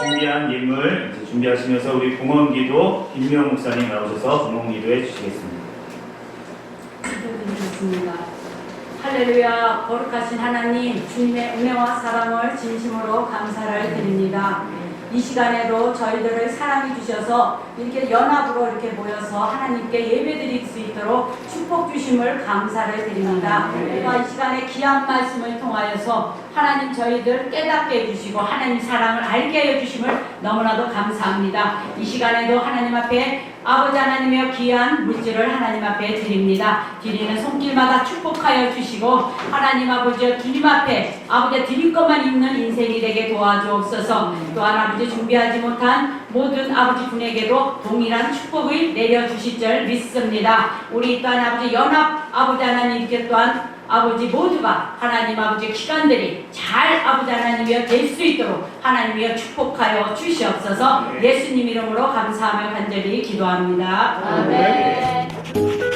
준비한 예물 준비하시면서 우리 봉헌기도 김명 목사님 나오셔서 봉헌기도 해 주시겠습니다. 기도드리겠습니다. 할렐루야 거룩하신 하나님 주님의 은혜와 사랑을 진심으로 감사를 드립니다. 이 시간에도 저희들을 사랑해 주셔서 이렇게 연합으로 이렇게 모여서 하나님께 예배드 릴 수 있도록 축복 주심을 감사를 드립니다. 또이 시간에 귀한 말씀을 통하여서 하나님 저희들 깨닫게 해주시고 하나님 사랑을 알게 해주심을 너무나도 감사합니다. 이 시간에도 하나님 앞에 아버지 하나님의 귀한 물질을 하나님 앞에 드립니다. 드리는 손길마다 축복하여 주시고 하나님 아버지 주님 앞에 아버지 드릴 것만 있는 인생이 되게 도와주옵소서 또한 아버지 준비하지 못한 모든 아버지 분에게도 동일한 축복을 내려주실 줄 믿습니다. 우리 또한 아버지 연합 아버지 하나님께 또한 아버지 모두가 하나님 아버지 기관들이 잘 아버지 하나님이여 될 수 있도록 하나님이여 축복하여 주시옵소서 예수님 이름으로 감사하며 간절히 기도합니다. 아멘.